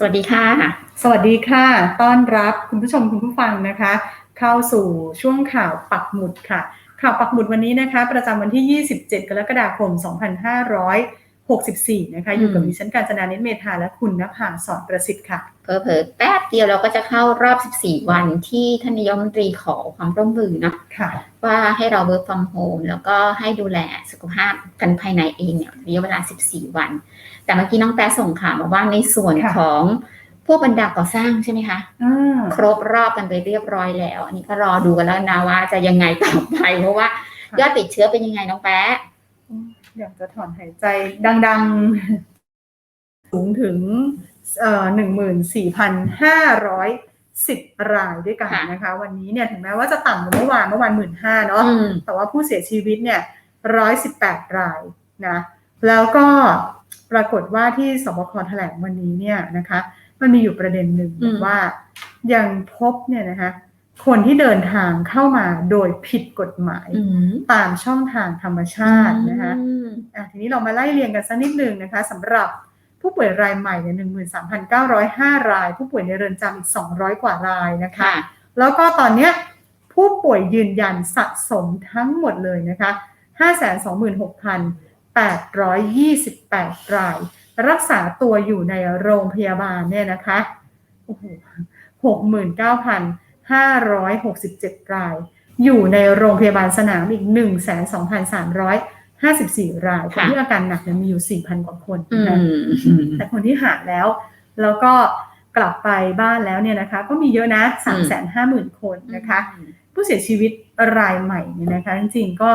สวัสดีค่ะ สวัสดีค่ะ ต้อนรับคุณผู้ชมคุณผู้ฟังนะคะ เข้าสู่ช่วงข่าวปักหมุดค่ะ ข่าวปักหมุดวันนี้นะคะ ประจำวันที่ 27 กรกฎาคม 2564 นะคะ อยู่กับอืมดิฉันการจนานิตเมธาและคุณนภาสอนประสิทธิ์ค่ะเพอเพอๆแป๊บเดียวเราก็จะเข้ารอบ 14 วันที่ท่านนายกรัฐมนตรีขอความร่วมมือเนาะค่ะว่าให้เรา work from home แล้วก็ให้ดูแลสุขภาพกันภายในเองเนี่ยระยะเวลา 14 วัน แต่เมื่อกี้น้องแป๊ะส่งข่าวมาว่าในส่วนค่ะของพวกบรรดาก่อสร้างใช่ไหมคะอ่าครบรอบกันไปเรียบร้อยแล้ว อันนี้ก็รอดูกันแล้วนะว่าจะยังไงต่อไปเพราะว่ายอดติดเชื้อเป็นยังไงน้องแป๊ะ อยากจะถอนหายใจดังๆ สูงถึงเอ่อ14,510รายด้วยกันค่ะนะคะ วันนี้เนี่ยถึงแม้ว่าจะต่ำกว่าเมื่อวานเมื่อวานหมื่นห้าเนาะอืมแต่ว่าผู้เสียชีวิตเนี่ยร้อยสิบแปดรายนะ แล้วก็ปรากฏว่าที่สบคแถลงวันนี้เนี่ยนะคะ มันมีอยู่ประเด็นหนึ่งอืมว่ายังพบเนี่ยนะคะ คนที่เดินทางเข้ามาโดยผิดกฎหมายอืมตามช่องทางธรรมชาตินะคะอืมอะทีนี้เรามาไล่เรียงกันสักนิดหนึ่งนะคะสำหรับผู้ป่วยรายใหม่เนี่ยหนึ่งหมื่นสามพันเก้าร้อยห้าราย ผู้ป่วยในเรือนจำอีกสองร้อยกว่ารายนะคะค่ะแล้วก็ตอนเนี้ยผู้ป่วยยืนยันสะสมทั้งหมดเลยนะคะ526,828ราย รักษาตัวอยู่ในโรงพยาบาลเนี่ยนะคะโอ้โห 69,567 ราย อยู่ในโรงพยาบาลสนามอีก 12,354 ราย คนค่ะที่อาการหนักเนี่ยมีอยู่ 4,000 กว่าคนอืนะคะมแต่คนที่หายแล้ว แล้วก็กลับไปบ้านแล้วเนี่ยนะคะ ก็มีเยอะนะ 3 5 0 0 0 0 คนนะคะ ผู้เสียชีวิตรายใหม่เนี่ยนะคะ จริงๆก็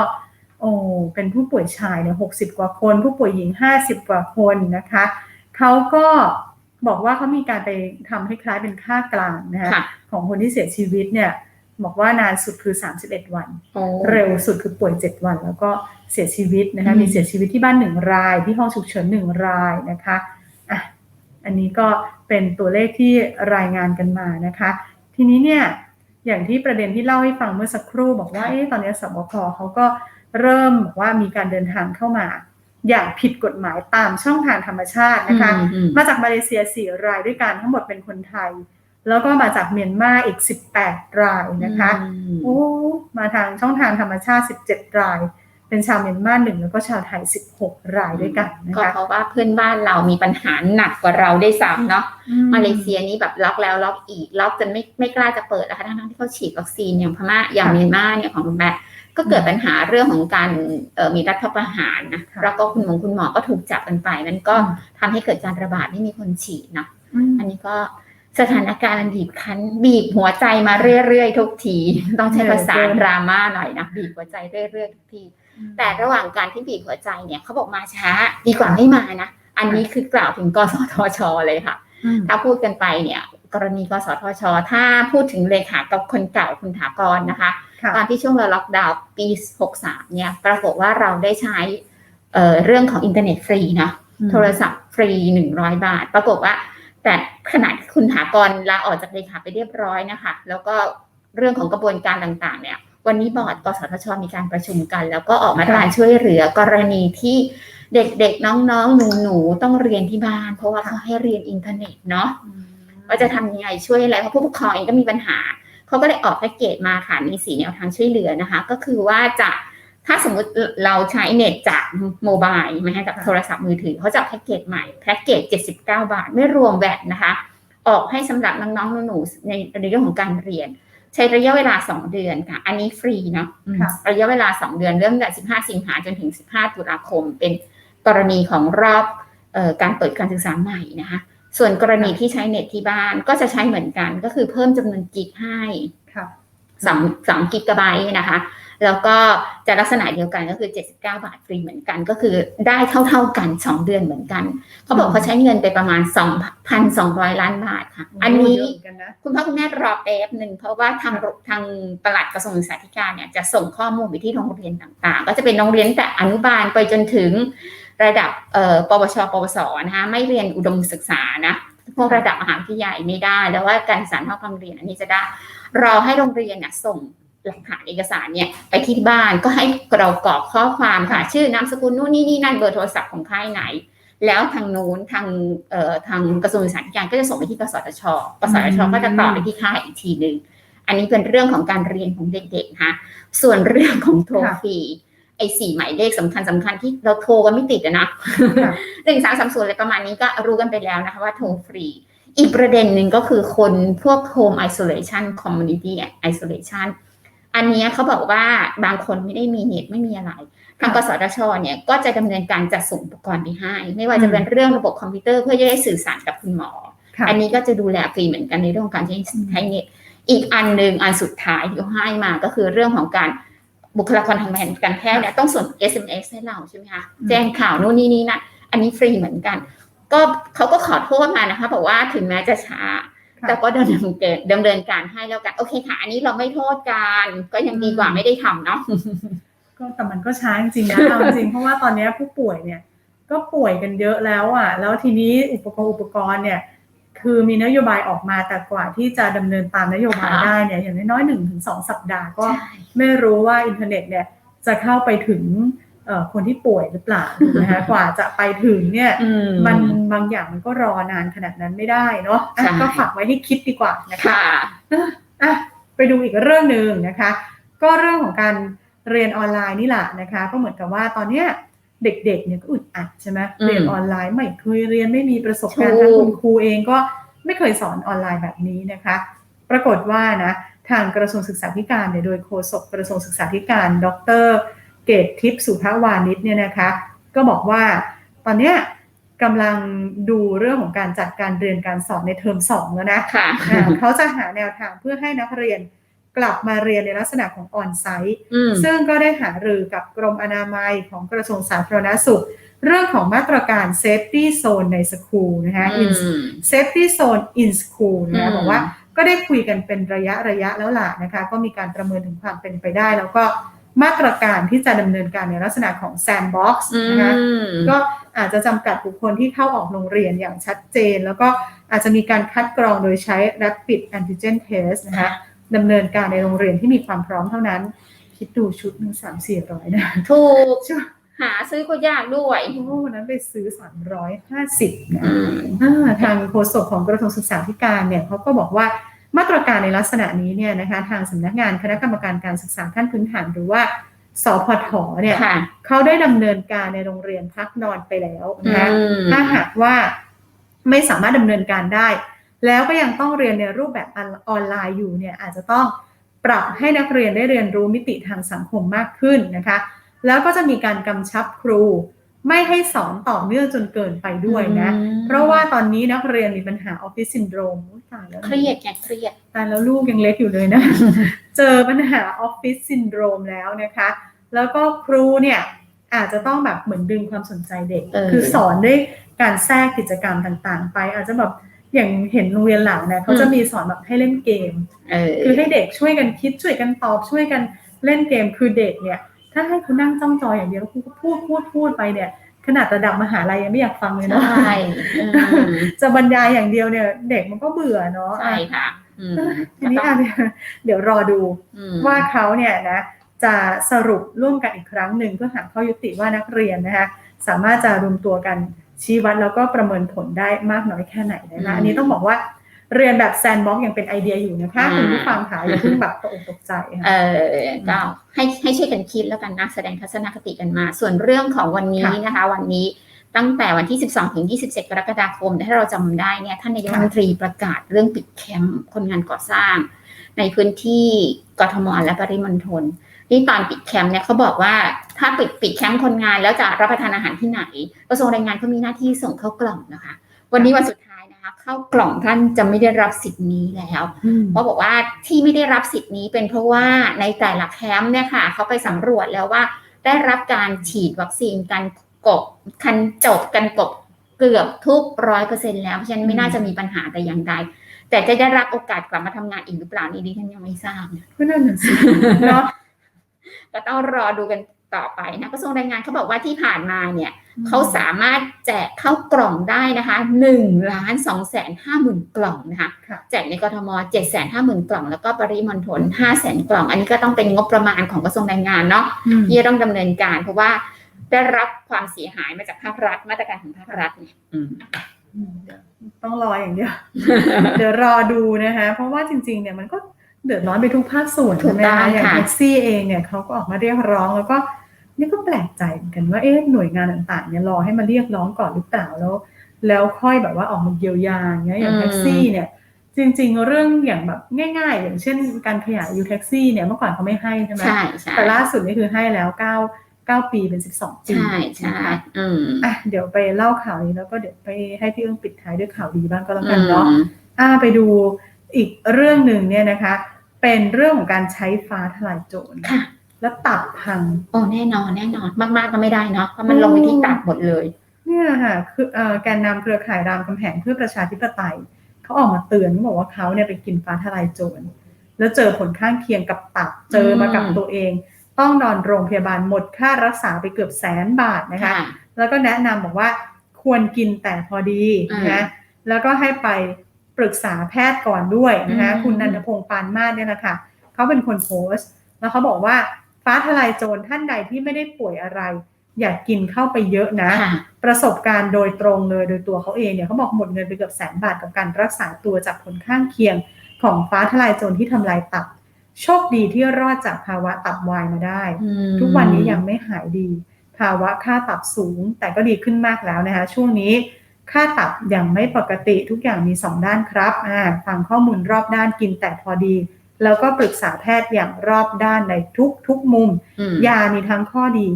โอ้เป็นผู้ป่วยชายเนี่ยหกสิบกว่าคน ผู้ป่วยหญิงห้าสิบกว่าคนนะคะ เขาก็ บอกว่าเขามีการไปทำให้คล้ายเป็นค่ากลางนะคะค่ะของคนที่เสียชีวิตเนี่ยบอกว่านานสุดคือ 31 วันโอ้เร็วสุดคือป่วย 7 วัน แล้วก็เสียชีวิตนะคะอืมมีเสียชีวิตที่บ้านหนึ่งราย ที่ห้องฉุกเฉินหนึ่งรายนะคะอะอันนี้ก็เป็นตัวเลขที่รายงานกันมานะคะ ทีนี้เนี่ยอย่างที่ประเด็นที่เล่าให้ฟังเมื่อสักครู่ บอกว่าเอ๊ะตอนนี้สบคเขาก็เริ่มบอกว่ามีการเดินทางเข้ามา อย่างผิดกฎหมายตามช่องทางธรรมชาตินะคะอืมอืมมาจากมาเลเซีย4รายด้วยกันทั้งหมดเป็นคนไทย แล้วก็มาจากเมียนมาอีก 18 รายนะคะอืมโอ้ มาทางช่องทางธรรมชาติ 17 ราย เป็นชาวเมียนมาหนึ่งแล้วก็ชาวไทย 16 รายด้วยกันนะก็คะเพราะว่าเพื่อนบ้านเรามีปัญหาหนักกว่าเราได้ซ้ำเนาะอืมาเลเซียนี่แบบล็อกแล้วล็อกอีกล็อกจนไม่ไม่กล้าจะเปิดแล้วค่ะทั้งๆที่เขาฉีดวัคซีนอย่างพม่าอย่างเมียนมาเนี่ยของคุณแม่ก็เกิดปัญหาเรื่องของการเอ่อมีรัฐประหารนะค่ะแล้วก็คุณหมอคุณหมอก็ถูกจับกันไป มันก็อืมทำให้เกิดการระบาดไม่มีคนฉีดเนาะอืมอันนี้ก็สถานการณ์มันบีบคั้น บีบหัวใจมาเรื่อยๆทุกที ต้องใช้ภาษาดราม่าหน่อยนะบีบหัวใจเรื่อยๆทุกที แต่ระหว่างการที่บีบหัวใจเนี่ยเขาบอกมาช้าดีกว่าไม่มานะ อันนี้คือกล่าวถึงกสทช เลยค่ะอืมถ้าพูดกันไปเนี่ย กรณีกสทช ถ้าพูดถึงเลขากับคนเก่าคุณถากรนะคะค่ะตอนที่ช่วงเราล็อกดาวน์ปี 63 เนี่ย ปรากฏว่าเราได้ใช้เอ่อเรื่องของอินเทอร์เน็ตฟรีนะโทรศัพท์ฟรี 100 บาท ปรากฏว่า แต่ขณะที่คุณถากรลาออกจากเลขาไปเรียบร้อยนะคะ แล้วก็เรื่องของกระบวนการต่างๆ เนี่ย วันนี้บอร์ดกสทช มีการประชุมกัน แล้วก็ออกมาตรการช่วยเหลือกรณีที่เด็กๆน้องๆ หนูๆ ต้องเรียนที่บ้าน เพราะว่าเขาให้เรียนอินเทอร์เน็ตเนาะอืมว่าจะทำยังไงช่วยอะไรเพราะผู้ปกครองเองก็มีปัญหาเขาก็เลยออกแพ็กเกจมาค่ะมีสีแนวทางช่วยเหลือนะคะ ก็คือว่าจะถ้าสมมุติเราใช้เน็ตจากโมบายไม่ให้จากโทรศัพท์มือถือเขาจะเอาแพ็กเกจใหม่แพ็กเกจ 79 บาท ไม่รวมแวดนะคะ ออกให้สำหรับน้องๆหนูๆในในเรื่องของการเรียน ใช้ระยะเวลา 2 เดือนค่ะ อันนี้ฟรีเนาะอืมค่ะระยะเวลา 2 เดือนเริ่มตั้งแต่15 สิงหาจนถึง 15 ตุลาคม เป็นกรณีของรอบเอ่อการเปิดการศึกษาใหม่นะคะ ส่วนกรณีที่ใช้เน็ตที่บ้านก็จะใช้เหมือนกันก็คือเพิ่มจำนวนกิกให้ค่ะสามสามกิกะไบต์นะคะ แล้วก็จะลักษณะเดียวกันก็คือ 79 บาทฟรีเหมือนกัน ก็คือได้เท่าๆกัน 2 เดือนเหมือนกัน เขาบอกเขาใช้เงินไปประมาณ 2,200 ล้านบาทค่ะ อันนี้เยะเหมือนกันนะคุณพ่อคุณแม่รอแป๊บหนึ่งเพราะว่าทางทางปลัดกระทรวงศึกษาธิการเนี่ยจะส่งข้อมูลไปที่โรงเรียนต่างๆ ก็จะเป็นโรงเรียนแต่อนุบาลไปจนถึงระดับเอ่อปวช ปวส นะคะไม่เรียนอุดมศึกษานะพวกระดับมหาวิทยาลัยไม่ได้ แล้วว่าการศึกษานอกโรงเรียนอันนี้จะได้รอให้โรงเรียนเนี่ยส่ง หลักฐานเอกสารเนี่ยไปที่บ้านก็ให้เรากรอกข้อความค่ะ ชื่อนามสกุลนู่นนี่นี่นั่นเบอร์โทรศัพท์ของค่ายไหน แล้วทางนู้นทางเอ่อทางกระทรวงศึกษาธิการก็จะส่งไปที่กสทชกสทชก็จะต่อไปที่ค่ายอีกทีหนึ่งอันนี้เป็นเรื่องของการเรียนของเด็กๆนะคะส่วนเรื่องของโทรฟรีไอ้สี่หมายเลขสำคัญสำคัญที่เราโทรกันไม่ติดอะนะค่ะหนึ่งสามสามศูนย์อะไรประมาณนี้ก็รู้กันไปแล้วนะคะว่าโทรฟรี อีกประเด็นหนึ่งก็คือคนพวก home isolation community isolation อันเนี้ยเขาบอกว่าบางคนไม่ได้มีเน็ตไม่มีอะไรทางกสทชเนี่ยก็จะดำเนินการจัดส่งอุปกรณ์ไปให้ ไม่ว่าจะเป็นเรื่องระบบคอมพิวเตอร์เพื่อจะได้สื่อสารกับคุณหมอค่ะอันนี้ก็จะดูแลฟรีเหมือนกันในเรื่องของการใช้ใช้เน็ตอีกอันหนึ่งอันสุดท้ายที่เขาให้มาก็คือเรื่องของการบุคลากรทางการแพทย์เนี่ยต้องส่ง SMS ให้เราใช่ไหมคะอืมแจ้งข่าวนู่นนี่นี่นะอันนี้ฟรีเหมือนกัน ก็เขาก็ขอโทษมานะคะบอกว่าถึงแม้จะช้าค่ะ แต่ก็ดำเนินการดำเนินการให้แล้วกันโอเคค่ะ อันนี้เราไม่โทษกันก็ยังดีกว่าไม่ได้ทำเนาะก็แต่มันก็ช้าจริงๆนะเอาจริงๆเพราะว่าตอนนี้ผู้ป่วยเนี่ย ก็ป่วยกันเยอะแล้วอะ แล้วทีนี้อุปกรณ์อุปกรณ์เนี่ย คือมีนโยบายออกมาแต่กว่าที่จะดำเนินตามนโยบายค่ะได้เนี่ยอย่างน้อยๆหนึ่งถึงสองสัปดาห์ก็ใช่ไม่รู้ว่าอินเทอร์เน็ตเนี่ยจะเข้าไปถึงเอ่อ คนที่ป่วยหรือเปล่าถูกไหมคะกว่าจะไปถึงเนี่ยอืมันบางอย่างมันก็รอนานขนาดนั้นไม่ได้เนาะอะใช่ก็ฝากไว้ให้คิดดีกว่านะคะค่ะอะไปดูอีกเรื่องหนึ่งนะคะ ก็เรื่องของการเรียนออนไลน์นี่แหละนะคะ ก็เหมือนกับว่าตอนเนี้ยเด็กๆเนี่ยก็อึดอัดใช่ไหมอืมเรียนออนไลน์ไม่เคยเรียนไม่มีประสบการณ์ถูกทั้งคุณครูเองก็ไม่เคยสอนออนไลน์แบบนี้นะคะ ปรากฏว่านะทางกระทรวงศึกษาธิการเนี่ยโดยโฆษกกระทรวงศึกษาธิการ ดร เกตทิพย์สุภาวานิชเนี่ยนะคะ ก็บอกว่าตอนเนี้ยกำลังดูเรื่องของการจัดการเรียนการสอนในเทอมสองแล้วนะค่ะอ่าเขาจะหาแนวทางเพื่อให้นักเรียนกลับมาเรียนในลักษณะของออนไซต์อืมซึ่งก็ได้หารือกับกรมอนามัยของกระทรวงสาธารณสุข เรื่องของมาตรการ Safety Zone ในสคูลนะคะอื In ม Safety Zone in School นะอืคะมบอกว่าก็ได้คุยกันเป็นระยะระยะแล้วล่ะนะคะ ก็มีการประเมินถึงความเป็นไปได้ แล้วก็ มาตรการที่จะดำเนินการในลักษณะของ Sandbox อืนะคะมก็อาจจะจำกัดบุคคลที่เข้าออกโรงเรียนอย่างชัดเจน แล้วก็อาจจะมีการคัดกรองโดยใช้ rapid antigen test นะคะดำเนินการในโรงเรียนที่มีความพร้อมเท่านั้น คิดดูชุดหนึ่งสามสี่ร้อยนะ ถูกชุดหาซื้อก็ยากด้วยโอ้วันนั้นไปซื้อสามร้อยห้าสิบนะอืมอ่าทางโฆษกของกระทรวงศึกษาธิการเนี่ยเขาก็บอกว่า มาตรการในลักษณะนี้เนี่ยนะคะทางสำนักงานคณะกรรมการการศึกษาขั้นพื้นฐานหรือว่าสพทเนี่ยค่ะเขาได้ดำเนินการในโรงเรียนพักนอนไปแล้วอืนะคะมถ้าหากว่าไม่สามารถดำเนินการได้ แล้วก็ยังต้องเรียนในรูปแบบออนไลน์อยู่เนี่ยอาจจะต้องปรับให้นักเรียนได้เรียนรู้มิติทางสังคมมากขึ้นนะคะ แล้วก็จะมีการกำชับครู ไม่ให้สอนต่อเนื่องจนเกินไปด้วยนะอืมเพราะว่าตอนนี้นักเรียนมีปัญหาออฟฟิศซินโดรมตายแล้วเครียดไงเครียดตายแล้วลูกยังเล็กอยู่เลยนะ เจอปัญหาออฟฟิศซินโดรมแล้วนะคะ แล้วก็ครูเนี่ยอาจจะต้องแบบเหมือนดึงความสนใจเด็กเออคือสอนด้วยการแทรกกิจกรรมต่างๆ ไป อาจจะแบบอย่างเห็นโรงเรียนหลังเนี่ยเขาจะมีสอนแบบให้เล่นเกมเออคือให้เด็กช่วยกันคิดช่วยกันตอบช่วยกันเล่นเกมคือเด็กเนี่ย ถ้าให้เขานั่งจ้องจออย่างเดียวแล้วครูก็พูดพูดพูดไปเนี่ย ขนาดระดับมหาลัยยังไม่อยากฟังเลยเนาะใช่อืมจะบรรยายอย่างเดียวเนี่ย เด็กมันก็เบื่อเนาะใช่ค่ะอืมอะทีนี้อะเดี๋ยวรอดูอืมว่าเขาเนี่ยนะจะสรุปร่วมกันอีกครั้งหนึ่งเพื่อหาข้อยุติว่านักเรียนนะคะสามารถจะรวมตัวกันชี้วัดแล้วก็ประเมินผลได้มากน้อยแค่ไหนนะคะอันนี้ต้องบอกว่า เรียนแบบแซนบ็อกยังเป็นไอเดียอยู่นะคะคุณผู้ฟังค่ะอย่าเพิ่งแบบตกอกตกใจค่ะเออก็ให้ให้ช่วยกันคิดแล้วกันนะแสดงทัศนคติกันมา ส่วนเรื่องของวันนี้ค่ะนะคะ วันนี้ตั้งแต่วันที่ 12 ถึง 27 กรกฎาคม ถ้าเราจำได้เนี่ยท่านนายกรัฐมนตรีประกาศเรื่องปิดแคมป์คนงานก่อสร้าง ในพื้นที่กทมและปริมณฑลที่ตอนปิดแคมป์เนี่ยเขาบอกว่าถ้าปิดปิดแคมป์คนงานแล้วจะรับประทานอาหารที่ไหน กระทรวงแรงงานเขามีหน้าที่ส่งเข้ากล่องนะคะ วันนี้วันสุดท้ายนะคะ เข้ากล่องท่านจะไม่ได้รับสิทธิ์นี้แล้ว เพราะบอกว่าที่ไม่ได้รับสิทธิ์นี้เป็นเพราะว่าในแต่ละแคมป์เนี่ยค่ะเขาไปสำรวจแล้วว่า ได้รับการฉีดวัคซีนกันกบคันจบกันกบเกือบทุกร้อยเปอร์เซ็นแล้วเพราะฉะนั้นไม่น่าจะมีปัญหาแต่อย่างใดแต่จะได้รับโอกาสกลับมาทำงานอีกหรือเปล่านี่ดิฉันยังไม่ทราบนะก็นั่นน่ะสิเนาะก็ต้องรอดูกัน ต่อไปนะกระทรวงแรงงานเขาบอกว่าที่ผ่านมาเนี่ยเขาสามารถแจกเข้ากล่องได้นะคะหนึ่งล้านสองแสนห้าหมื่นกล่องนะคะค่ะแจกในกทมเจ็ดแสนห้าหมื่นกล่อง แล้วก็ปริมณฑลห้าแสนกล่อง อันนี้ก็ต้องเป็นงบประมาณของกระทรวงแรงงานเนาะอืมที่จะต้องดำเนินการ เพราะว่าได้รับความเสียหายมาจากภาครัฐมาตรการของภาครัฐเนี่ยอืมอืมเดี๋ยวต้องรออย่างเดียวเดี๋ยวรอดูนะคะ เพราะว่าจริง ๆ เนี่ยมันก็เดือดร้อนไปทุกภาคส่วนถูกใช่ไหมต้องคะอย่างค่ะแท็กซี่เองเนี่ยเขาก็ออกมาเรียกร้องแล้วก็ นี่ก็แปลกใจเหมือนกันว่าเอ๊ะหน่วยงานต่างๆเนี่ยรอให้มาเรียกร้องก่อนหรือเปล่าแล้ว แล้วค่อยแบบว่าออกมาเยียวยาอย่างเงี้ยอย่างแท็กซี่เนี่ย จริง ๆ เรื่องอย่างแบบง่าย ๆ อย่างเช่น การขยายอายูแท็กซี่เนี่ยเมื่อก่อนเขาไม่ให้ใช่ไหมใช่ใช่แต่ล่าสุดนี่คือให้แล้วเก้าเก้าปีเป็นสิบสองปีใช่ใช่นะคะอืมอะเดี๋ยวไปเล่าข่าวนี้แล้วก็เดี๋ยวไปให้พี่เอื้องปิดท้ายด้วยข่าวดีบ้างก็แล้วกันเนาะอืมอ่าไปดูอีกเรื่องหนึ่งเนี่ยนะคะ เป็นเรื่องของการใช้ฟ้าทลายโจรค่ะ แล้วตับพัง โอ้แน่นอนแน่นอนมากๆก็ไม่ได้เนาะเพราะมันลงไปที่ตับหมดเลย เนี่ยค่ะคือเอ่อแกนนำเครือข่ายรามคำแหงเพื่อประชาธิปไตยเขาออกมาเตือนเขาบอกว่าเขาเนี่ยไปกินฟ้าทลายโจรแล้วเจอผลข้างเคียงกับตับเจอมากับตัวเอง ต้องนอนโรงพยาบาลหมดค่ารักษาไปเกือบแสนบาทนะคะค่ะแล้วก็แนะนำบอกว่าควรกินแต่พอดีอืมนะแล้วก็ให้ไปปรึกษาแพทย์ก่อนด้วยนะคะอืมคุณนันทพงศ์ปานมาศเนี่ยนะคะเขาเป็นคนโพสต์ แล้วเขาบอกว่า ฟ้าทลายโจรท่านใดที่ไม่ได้ป่วยอะไร อย่ากกินเข้าไปเยอะนะค่ะประสบการณ์โดยตรงเลยโดยตัวเขาเองเนี่ยเขาบอกหมดเงินไปเกือบแสนบาทกับการรักษาตัวจากผลข้างเคียงของฟ้าทลายโจรที่ทำลายตับ โชคดีที่รอดจากภาวะตับวายมาได้อืมทุกวันนี้ยังไม่หายดี ภาวะค่าตับสูง แต่ก็ดีขึ้นมากแล้วนะคะ ช่วงนี้ค่าตับยังไม่ปกติทุกอย่างมีสองด้านครับอ่าฟังข้อมูลรอบด้านกินแต่พอดี แล้วก็ปรึกษาแพทย์อย่างรอบด้านในทุกทุกมุมอืมยามีทั้งข้อดี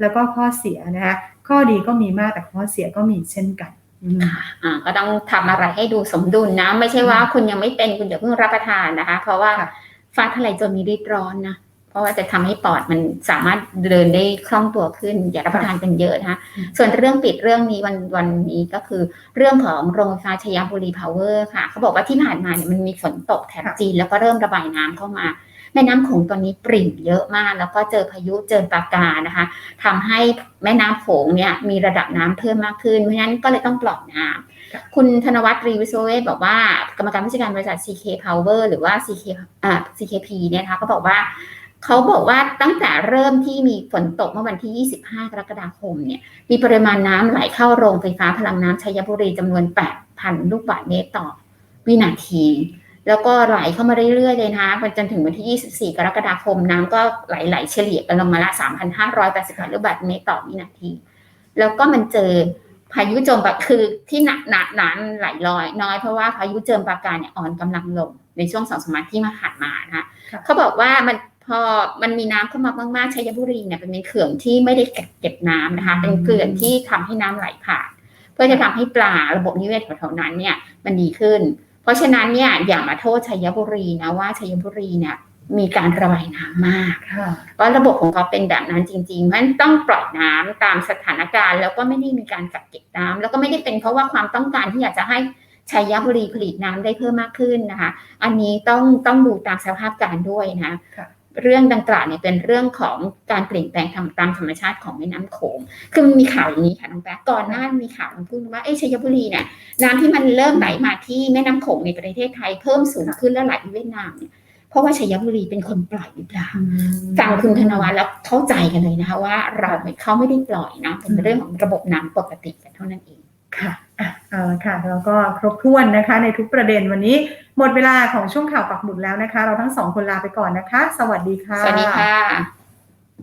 แล้วก็ข้อเสียนะคะข้อดีก็มีมากแต่ข้อเสียก็มีเช่นกันอืมค่ะอ่าก็ต้องทำอะไรให้ดูสมดุลนะ ไม่ใช่ว่าคุณยังไม่เป็นคุณอย่าเพิ่งรับประทานนะคะ เพราะว่าค่ะฟ้าทลายโจรมีฤทธิ์ร้อนนะเพ ราะว่าจะทำให้ปอดมันสามารถเดินได้คล่องตัวขึ้น อย่ารับประทานกันเยอะนะคะอืมส่วนเรื่องปิดเรื่องนี้วันวันนี้ก็คือเรื่องของโรงไฟฟ้าชยบุรีพาวเวอร์ค่ะ เขาบอกว่าที่ผ่านมาเนี่ยมันมีฝนตกแถบค่ะจีนแล้วก็เริ่มระบายน้ำเข้ามาแม่น้ำโขงตอนนี้ปริ่มเยอะมาก แล้วก็เจอพายุเจอปรากานะคะทำให้แม่น้ำโขงเนี่ยมีระดับน้ำเพิ่มมากขึ้นเพราะฉะนั้นก็เลยต้องปล่อยน้ำค่ะคุณธนวัฒน์รีวิโซเวตบอกว่ากรรมการผู้จัดการบริษัท CK Power หรือว่า CK อ่า CKP เนี่ยนะคะก็บอกว่า เขาบอกว่าตั้งแต่เริ่มที่มีฝนตกเมื่อวันที่ 25 กรกฎาคมเนี่ย มีปริมาณน้ำไหลเข้าโรงไฟฟ้าพลังน้ำชัยบุรีจำนวน 8,000 ลูกบาศก์เมตรต่อวินาที แล้วก็ไหลเข้ามาเรื่อยๆเลยนะคะไปจนถึงวันที่ 24 กรกฎาคมน้ำก็ไหลๆเฉลี่ยกันลงมาละ 3,588 ลูกบาศก์เมตรต่อวินาที แล้วก็มันเจอพายุโจมปะคือที่หนักหนาหนานไหลลอยน้อยเพราะว่าพายุเจิมปราการเนี่ยอ่อนกำลังลงในช่วงสองสามวันที่มาผ่านมานะคะค่ะเขาบอกว่ามัน พอมันมีน้ำเข้ามามากๆชัยบุรีเนี่ยเป็นเขื่อนที่ไม่ได้เก็บเก็บน้ำนะคะ เป็นเขื่อนที่ทำให้น้ำไหลผ่าน เพื่อจะทำให้ปลาระบบนิเวศแถวๆนั้นเนี่ยมันดีขึ้น เพราะฉะนั้นเนี่ยอย่ามาโทษชัยบุรีนะว่าชัยบุรีเนี่ยมีการระบายน้ำมากค่ะเพราะระบบของเขาเป็นแบบนั้นจริงๆเพราะฉะนั้นต้องปล่อยน้ำตามสถานการณ์ แล้วก็ไม่ได้มีการกักเก็บน้ำแล้วก็ไม่ได้เป็นเพราะว่าความต้องการที่อยากจะให้ชัยบุรีผลิตน้ำได้เพิ่มมากขึ้นนะคะ อันนี้ต้องต้องดูตามสภาพการด้วยนะค่ะ เรื่องดังกล่าวเนี่ยเป็นเรื่องของการเปลี่ยนแปลงทำตามธรรมชาติของแม่น้ำโขง คือมันมีข่าวอย่างนี้ค่ะน้องแป๊ะก่อนหน้ามีข่าวมันพูดว่าเอ้ชัยบุรีเนี่ยน้ำที่มันเริ่มไหลมาที่แม่น้ำโขงในประเทศไทยเพิ่มสูงขึ้นและไหลไปเวียดนามเนี่ยเพราะว่าชัยบุรีเป็นคนปล่อยหรือเปล่าฟังคุณธนวัฒน์แล้วเข้าใจกันเลยนะคะว่าเราเขาไม่ได้ปล่อยนะเป็นเรื่องของระบบน้ำปกติกันเท่านั้นเองค่ะอะ เอาละค่ะแล้วก็ครบถ้วนนะคะ ในทุกประเด็นวันนี้ หมดเวลาของช่วงข่าวปักหมุดแล้วนะคะ เราทั้งสองคนลาไปก่อนนะคะ สวัสดีค่ะ สวัสดีค่ะ